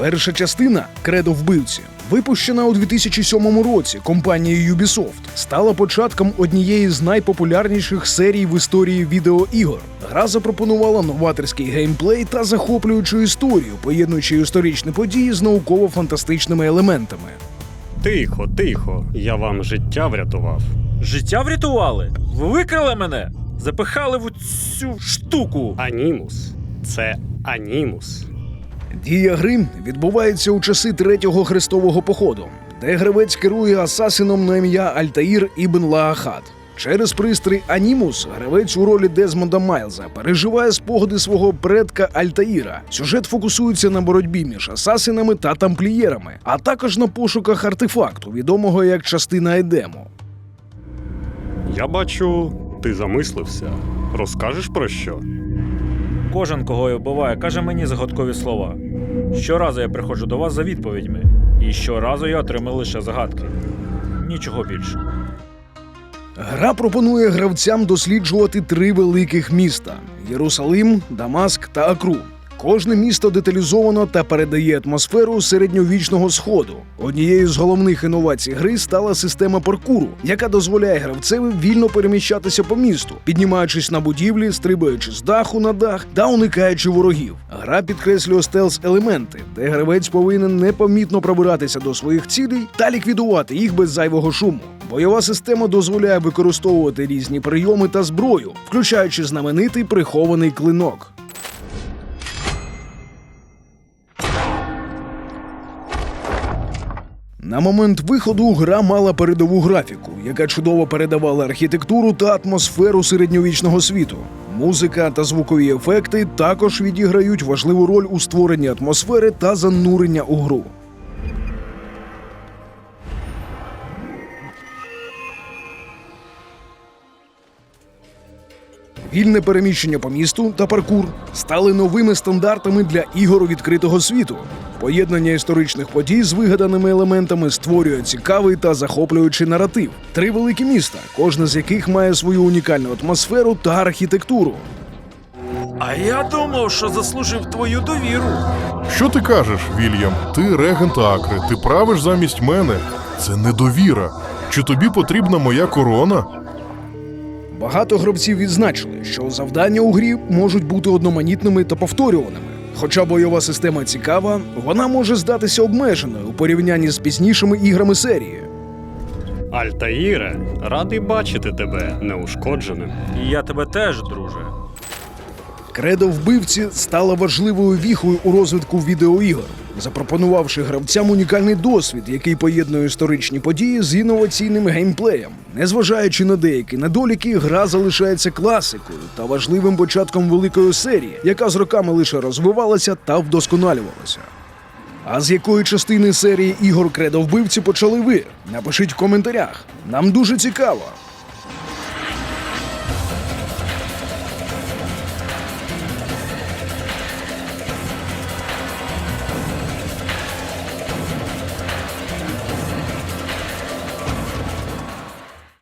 Перша частина Кредо вбивці, випущена у 2007 році компанією Ubisoft, стала початком однієї з найпопулярніших серій в історії відеоігор. Гра запропонувала новаторський геймплей та захоплюючу історію, поєднуючи історичні події з науково-фантастичними елементами. Тихо, тихо. Я вам життя врятував. Життя врятували? Ви викрали мене? Запихали в цю штуку. Анімус. Це анімус. Дія гри відбувається у часи третього хрестового походу, де гравець керує асасином на ім'я Альтаїр Ібн Лаахат. Через пристрій Анімус гравець у ролі Дезмонда Майлза переживає спогади свого предка Альтаїра. Сюжет фокусується на боротьбі між асасинами та тамплієрами, а також на пошуках артефакту, відомого як частина Едему. Я бачу, ти замислився. Розкажеш про що? Кожен, кого я вбиваю, каже мені загадкові слова. Щоразу я приходжу до вас за відповідьми, і щоразу я отримую лише загадки. Нічого більше. Гра пропонує гравцям досліджувати три великих міста: Єрусалим, Дамаск та Акру. Кожне місто деталізовано та передає атмосферу середньовічного сходу. Однією з головних інновацій гри стала система паркуру, яка дозволяє гравцеві вільно переміщатися по місту, піднімаючись на будівлі, стрибаючи з даху на дах та уникаючи ворогів. Гра підкреслює стелс-елементи, де гравець повинен непомітно пробиратися до своїх цілей та ліквідувати їх без зайвого шуму. Бойова система дозволяє використовувати різні прийоми та зброю, включаючи знаменитий прихований клинок. На момент виходу гра мала передову графіку, яка чудово передавала архітектуру та атмосферу середньовічного світу. Музика та звукові ефекти також відіграють важливу роль у створенні атмосфери та занурення у гру. Вільне переміщення по місту та паркур стали новими стандартами для ігор відкритого світу. Поєднання історичних подій з вигаданими елементами створює цікавий та захоплюючий наратив. Три великі міста, кожне з яких має свою унікальну атмосферу та архітектуру. А я думав, що заслужив твою довіру. Що ти кажеш, Вільям? Ти регент Акри, ти правиш замість мене. Це недовіра. Чи тобі потрібна моя корона? Багато гравців відзначили, що завдання у грі можуть бути одноманітними та повторюваними. Хоча бойова система цікава, вона може здатися обмеженою у порівнянні з пізнішими іграми серії. Альтаїре, радий бачити тебе неушкодженим. І я тебе теж, друже. Кредо вбивці стала важливою віхою у розвитку відеоігор, запропонувавши гравцям унікальний досвід, який поєднує історичні події з інноваційним геймплеєм. Незважаючи на деякі недоліки, гра залишається класикою та важливим початком великої серії, яка з роками лише розвивалася та вдосконалювалася. А з якої частини серії ігор Кредо вбивці почали ви? Напишіть в коментарях. Нам дуже цікаво.